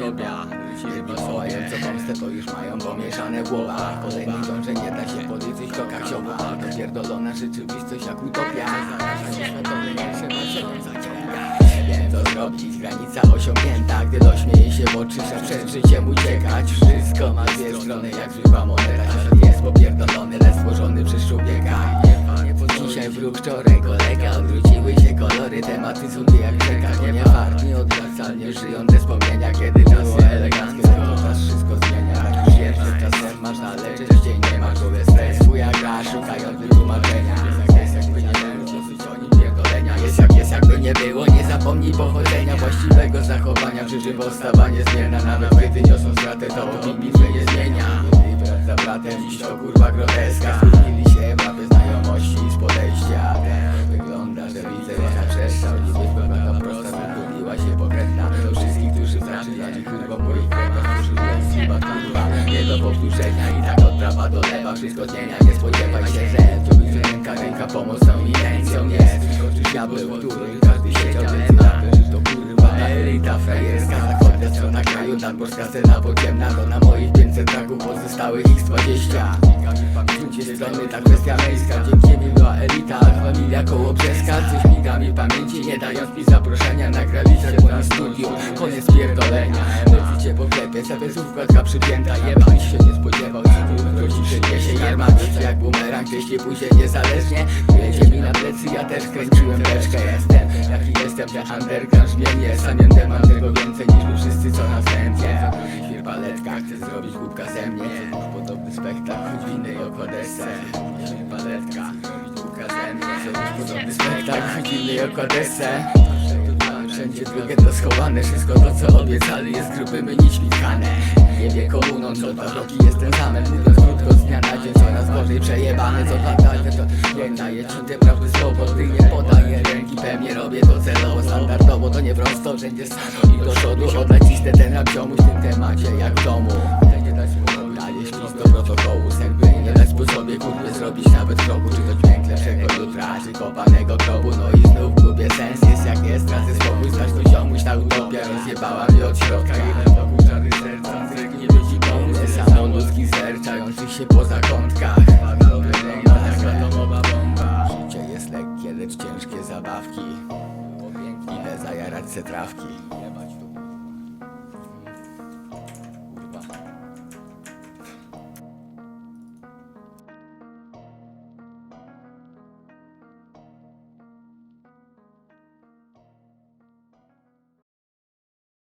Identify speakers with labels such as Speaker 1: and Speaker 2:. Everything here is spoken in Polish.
Speaker 1: osobia Jedni co pomstę to już mają pomieszane w głowach. Kolejni że nie da się podliczyć, to kaksiowa To pierdolona rzeczywistość jak utopia. Światowy nie przebaczająca Wiem co zrobić, granica osiągnięta. Gdy dośmieje się w oczy, że przed życiem uciekać. Wszystko ma dwie strony jak żywa moneta. Świat jest popierdolony. Są dwie jak rzeka Nie fart, nieodwracalnie żyją te wspomnienia. Kiedy czasy eleganckie, to czas wszystko zmienia. Już jest, że czasem masz na lecz dzień nie ma. Człowiek stres, twoja gra, szukając wytłumaczenia Jest jak jakby nie było Jest jak jest, jakby nie było, nie zapomnij pochodzenia. Właściwego zachowania, przyżywosta niezmienna Nawet gdy niosą stratę, to opinii twe nie zmienia. Za bratem, dziś to kurwa groteska. Zmienili się mapy znajomości z podejścia Że widzę na przestrzał Niby wygląda prosta, wygubiła się pokrętna Do wszystkich, którzy zaczynali kurwa moich kręgach Użyłem chyba kurwa, nie do powtórzenia I tak od prawa do lewa, wszystko dnienia Nie spodziewaj się, że to być ręka, ręka pomocną intencją jest. Skoczysz diabeł, który każdy siedział Więc raperzy to kurwa elita frajerska Zachodnia strona kraju, nadmorska scena podziemna To na moich 500 traków pozostałych x20 Wrócie strony, ta kwestia męska. Dzięki mi była elita, familia koło brzeska Coś miga mi w pamięci, nie dając mi zaproszenia Na granicę po studiu, koniec pierdolenia. Lecicie po klepie, sobie wkładka przypięta. Jebać się nie spodziewał, ci wróci przyniesie Jerman, jak bumerang, nie pójdzie niezależnie. Jedzie mi na plecy, ja też kręciłem beczkę. Jestem, jaki jestem, że underground zmienię. Sam nie mam tego więcej niż wy wszyscy co na wstępie Świr paletka, chcę zrobić głupka ze mnie. Podobny spektakl, choć w innej okładece Świr paletka, zrobić głupka ze mnie. Podobny spektakl, choć w innej okładece Wszędzie drugie to schowane. Wszystko to co obiecali jest grubymi tkane Nie wie komuną co dwa roki jestem zamem Mówiąc krótko z dnia na dzień coraz gorzej przejebane Co dwa dać to nie daje ci te prawdy słowo Ty nie podaję ręki. Pewnie robię to celowo Standardowo to nie prosto wszędzie stanął i do przodu. Oddać listę ten rap ziomuś w tym temacie jak w domu kopanego grobu. No i znów gubię sens, jest jak jest Tracę spokój, stać to ziomuś ta utopia. Rozjebała mnie od środka Ile wokół czary serca, zrek nie być i pomóc Samo ludzkich serczających się po zakątkach. Taka atomowa bomba. Życie jest lekkie, lecz ciężkie zabawki. Idę zajarać se trawki